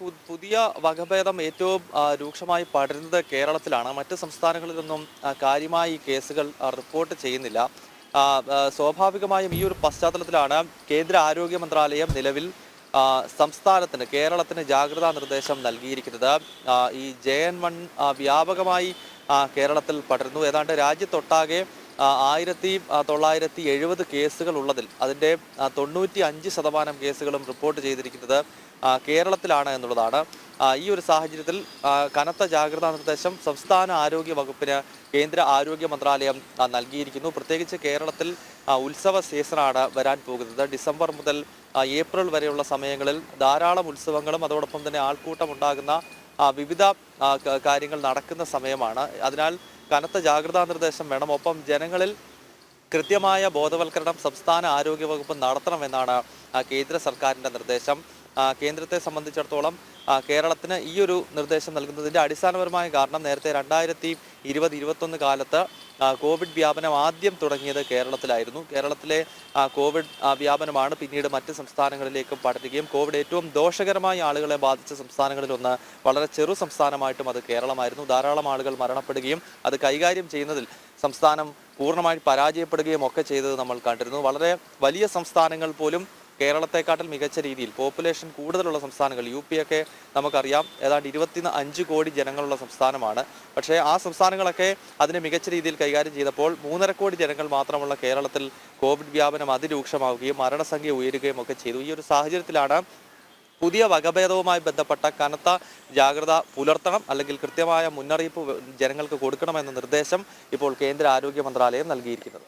പുതിയ വകഭേദം ഏറ്റവും രൂക്ഷമായി പടരുന്നത് കേരളത്തിലാണ്. മറ്റ് സംസ്ഥാനങ്ങളിലൊന്നും കാര്യമായി കേസുകൾ റിപ്പോർട്ട് ചെയ്യുന്നില്ല. സ്വാഭാവികമായും ഈ ഒരു പശ്ചാത്തലത്തിലാണ് കേന്ദ്ര ആരോഗ്യ മന്ത്രാലയം നിലവിൽ സംസ്ഥാനത്തിന് കേരളത്തിന് ജാഗ്രതാ നിർദ്ദേശം നൽകിയിരിക്കുന്നത്. ഈ ജെ എൻ വൺ വ്യാപകമായി കേരളത്തിൽ പടരുന്നു. ഏതാണ്ട് രാജ്യത്തൊട്ടാകെ ആയിരത്തി തൊള്ളായിരത്തി എഴുപത് കേസുകൾ ഉള്ളതിൽ അതിന്റെ തൊണ്ണൂറ്റി അഞ്ച് ശതമാനം കേസുകളും റിപ്പോർട്ട് ചെയ്തിരിക്കുന്നത് കേരളത്തിലാണ് എന്നുള്ളതാണ്. ഈ ഒരു സാഹചര്യത്തിൽ കനത്ത ജാഗ്രതാ നിർദ്ദേശം സംസ്ഥാന ആരോഗ്യ വകുപ്പിന് കേന്ദ്ര ആരോഗ്യ മന്ത്രാലയം നൽകിയിരിക്കുന്നു. പ്രത്യേകിച്ച് കേരളത്തിൽ ഉത്സവ സീസണാണ് വരാൻ പോകുന്നത്. ഡിസംബർ മുതൽ ഏപ്രിൽ വരെയുള്ള സമയങ്ങളിൽ ധാരാളം ഉത്സവങ്ങളും അതോടൊപ്പം തന്നെ ആൾക്കൂട്ടം ഉണ്ടാകുന്ന വിവിധ കാര്യങ്ങൾ നടക്കുന്ന സമയമാണ്. അതിനാൽ കനത്ത ജാഗ്രതാ നിർദ്ദേശം വേണം. ഒപ്പം ജനങ്ങളിൽ കൃത്യമായ ബോധവൽക്കരണം സംസ്ഥാന ആരോഗ്യവകുപ്പ് നടത്തണമെന്നാണ് കേന്ദ്ര സർക്കാരിന്റെ നിർദ്ദേശം. കേന്ദ്രത്തെ സംബന്ധിച്ചിടത്തോളം കേരളത്തിന് ഈ ഒരു നിർദ്ദേശം നൽകുന്നതിന്റെ അടിസ്ഥാനപരമായ കാരണം നേരത്തെ രണ്ടായിരത്തി ഇരുപത് ഇരുപത്തൊന്ന് കാലത്ത് കോവിഡ് വ്യാപനം ആദ്യം തുടങ്ങിയത് കേരളത്തിലായിരുന്നു. കേരളത്തിലെ കോവിഡ് വ്യാപനമാണ് പിന്നീട് മറ്റ് സംസ്ഥാനങ്ങളിലേക്കും പടരുകയും കോവിഡ് ഏറ്റവും ദോഷകരമായി ആളുകളെ ബാധിച്ച സംസ്ഥാനങ്ങളിലൊന്ന് വളരെ ചെറു സംസ്ഥാനമായിട്ടും അത് കേരളമായിരുന്നു. ധാരാളം ആളുകൾ മരണപ്പെടുകയും അത് കൈകാര്യം ചെയ്യുന്നതിൽ സംസ്ഥാനം പൂർണമായി പരാജയപ്പെടുകയും ഒക്കെ ചെയ്തത് നമ്മൾ കണ്ടിരുന്നു. വളരെ വലിയ സംസ്ഥാനങ്ങൾ പോലും കേരളത്തെക്കാട്ടിൽ മികച്ച രീതിയിൽ പോപ്പുലേഷൻ കൂടുതലുള്ള സംസ്ഥാനങ്ങൾ യു പി ഒക്കെ നമുക്കറിയാം ഏതാണ്ട് ഇരുപത്തി അഞ്ച് കോടി ജനങ്ങളുള്ള സംസ്ഥാനമാണ്. പക്ഷേ ആ സംസ്ഥാനങ്ങളൊക്കെ അതിനെ മികച്ച രീതിയിൽ കൈകാര്യം ചെയ്തപ്പോൾ മൂന്നര കോടി ജനങ്ങൾ മാത്രമുള്ള കേരളത്തിൽ കോവിഡ് വ്യാപനം അതിരൂക്ഷമാവുകയും മരണസംഖ്യ ഉയരുകയും ഒക്കെ ചെയ്തു. ഈ ഒരു സാഹചര്യത്തിലാണ് പുതിയ വകഭേദവുമായി ബന്ധപ്പെട്ട കനത്ത ജാഗ്രത പുലർത്തണം അല്ലെങ്കിൽ കൃത്യമായ മുന്നറിയിപ്പ് ജനങ്ങൾക്ക് കൊടുക്കണമെന്ന നിർദ്ദേശം ഇപ്പോൾ കേന്ദ്ര ആരോഗ്യ മന്ത്രാലയം നൽകിയിരിക്കുന്നത്.